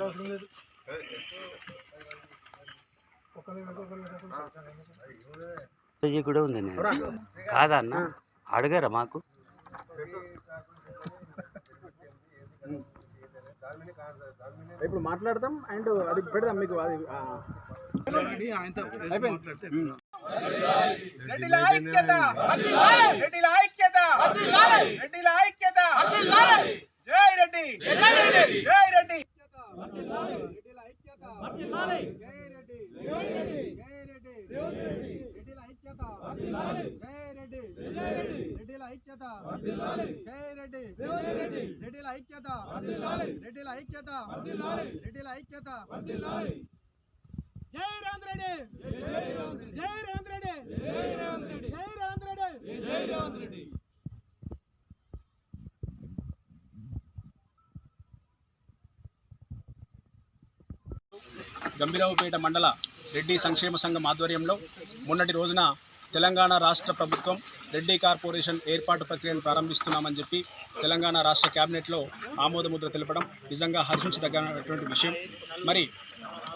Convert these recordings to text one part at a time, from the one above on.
అవసరం లేదు. కూడా ఉంది నేను. కాదన్న అడగారా మాకు? ఇప్పుడు మాట్లాడదాం అండ్ అది పెడదాం మీకు అది రెడ్డిల ఐక్యత రెడ్డిల ఐక్యత రెడ్డిల ఐక్యత జై రెడ్డి జై రెడ్డి. జై రెడ్డి. రెడ్డిల ఐక్యత జై రెడ్డి. జై రెడ్డి జై రెడ్డి రెడ్డిల ఐక్యత జై రెడ్డి జై రెడ్డి రెడ్డిల ఐక్యత జై రెడ్డి జై రెడ్డి రెడ్డిల ఐక్యత రెడ్డిల ఐక్యత రెడ్డిల ఐక్యత జై రేవంత్ రెడ్డి జై రేవంత్ రెడ్డి జై రేవంత్ రెడ్డి జై రేవంత్ రెడ్డి జై రేవంత్ రెడ్డి గంభీరావుపేట మండల రెడ్డి సంక్షేమ సంఘం ఆధ్వర్యంలో మొన్నటి రోజున తెలంగాణ రాష్ట్ర ప్రభుత్వం రెడ్డి కార్పొరేషన్ ఏర్పాటు ప్రక్రియను ప్రారంభిస్తున్నామని చెప్పి తెలంగాణ రాష్ట్ర కేబినెట్లో ఆమోదముద్ర తెలపడం నిజంగా హర్షించదగినటువంటి విషయం. మరి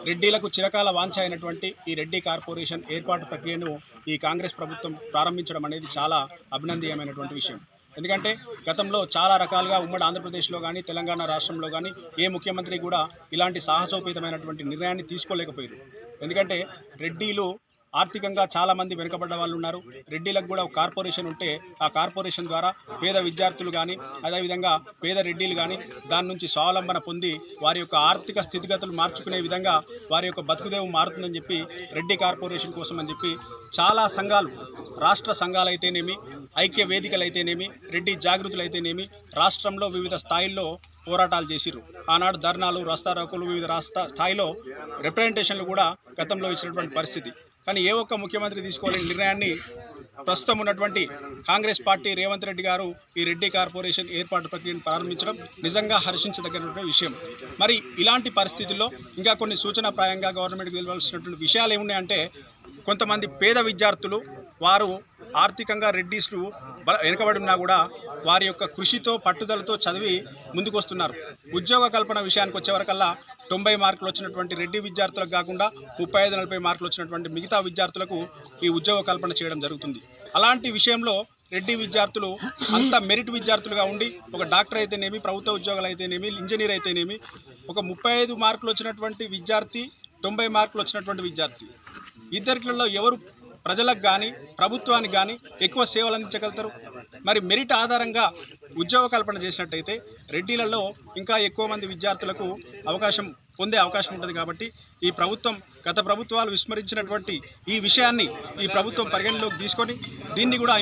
రెడ్డిలకు చిరకాల వాంఛ అయినటువంటి ఈ రెడ్డి కార్పొరేషన్ ఏర్పాటు ప్రక్రియను ఈ కాంగ్రెస్ ప్రభుత్వం ప్రారంభించడం అనేది చాలా అభినందనీయమైనటువంటి విషయం. ఎందుకంటే గతంలో చాలా రకాలుగా ఉమ్మడి ఆంధ్రప్రదేశ్లో కానీ తెలంగాణ రాష్ట్రంలో కానీ ఏ ముఖ్యమంత్రి కూడా ఇలాంటి సాహసోపేతమైనటువంటి నిర్ణయాన్ని తీసుకోలేకపోయారు. ఎందుకంటే రెడ్డిలు ఆర్థికంగా చాలా మంది వెనుకబడ్డ వాళ్ళు ఉన్నారు. రెడ్డిలకు కూడా ఒక కార్పొరేషన్ ఉంటే ఆ కార్పొరేషన్ ద్వారా పేద విద్యార్థులు కానీ అదేవిధంగా పేద రెడ్డిలు కానీ దాని నుంచి స్వావలంబన పొంది వారి యొక్క ఆర్థిక స్థితిగతులు మార్చుకునే విధంగా వారి యొక్క బతుకుదేవు మారుతుందని చెప్పి రెడ్డి కార్పొరేషన్ కోసం అని చెప్పి చాలా సంఘాలు రాష్ట్ర సంఘాలు అయితేనేమి ఐక్య వేదికలు అయితేనేమి రెడ్డి జాగృతులు అయితేనేమి రాష్ట్రంలో వివిధ స్థాయిల్లో పోరాటాలు చేసిరు ఆనాడు ధర్నాలు రాస్తారోకులు వివిధ రాష్ట్ర స్థాయిలో రిప్రజెంటేషన్లు కూడా గతంలో ఇచ్చినటువంటి పరిస్థితి. కానీ ఏ ఒక్క ముఖ్యమంత్రి తీసుకోలేని నిర్ణయాన్ని ప్రస్తుతం ఉన్నటువంటి కాంగ్రెస్ పార్టీ రేవంత్ రెడ్డి గారు ఈ రెడ్డి కార్పొరేషన్ ఏర్పాటు ప్రక్రియను ప్రారంభించడం నిజంగా హర్షించదగినటువంటి విషయం. మరి ఇలాంటి పరిస్థితుల్లో ఇంకా కొన్ని సూచనాప్రాయంగా గవర్నమెంట్కి వెళ్ళవలసినటువంటి విషయాలు ఏమున్నాయంటే కొంతమంది పేద విద్యార్థులు వారు ఆర్థికంగా రెడ్డిస్లు వెనుకబడి ఉన్నా కూడా వారి యొక్క కృషితో పట్టుదలతో చదివి ముందుకు వస్తున్నారు ఉద్యోగ కల్పన విషయానికి వచ్చేవరకల్లా తొంభై మార్కులు వచ్చినటువంటి రెడ్డి విద్యార్థులకు కాకుండా ముప్పై ఐదు నలభై మార్కులు వచ్చినటువంటి మిగతా విద్యార్థులకు ఈ ఉద్యోగ కల్పన చేయడం జరుగుతుంది. అలాంటి విషయంలో రెడ్డి విద్యార్థులు అంత మెరిట్ విద్యార్థులుగా ఉండి ఒక డాక్టర్ అయితేనేమి ప్రభుత్వ ఉద్యోగాలు అయితేనేమి ఇంజనీర్ అయితేనేమి ఒక ముప్పై ఐదు మార్కులు వచ్చినటువంటి విద్యార్థి తొంభై మార్కులు వచ్చినటువంటి విద్యార్థి ఇద్దరిలో ఎవరు ప్రజలకు కానీ ప్రభుత్వానికి కానీ ఎక్కువ సేవలు అందించగలుగుతారు? మరి మెరిట్ ఆధారంగా ఉద్యోగ కల్పన చేసినట్టయితే రెడ్డిలలో ఇంకా ఎక్కువ మంది విద్యార్థులకు అవకాశం పొందే అవకాశం ఉంటుంది కాబట్టి ఈ ప్రభుత్వం గత ప్రభుత్వాలు విస్మరించినటువంటి ఈ విషయాన్ని ఈ ప్రభుత్వం పరిగణలోకి తీసుకొని దీన్ని కూడా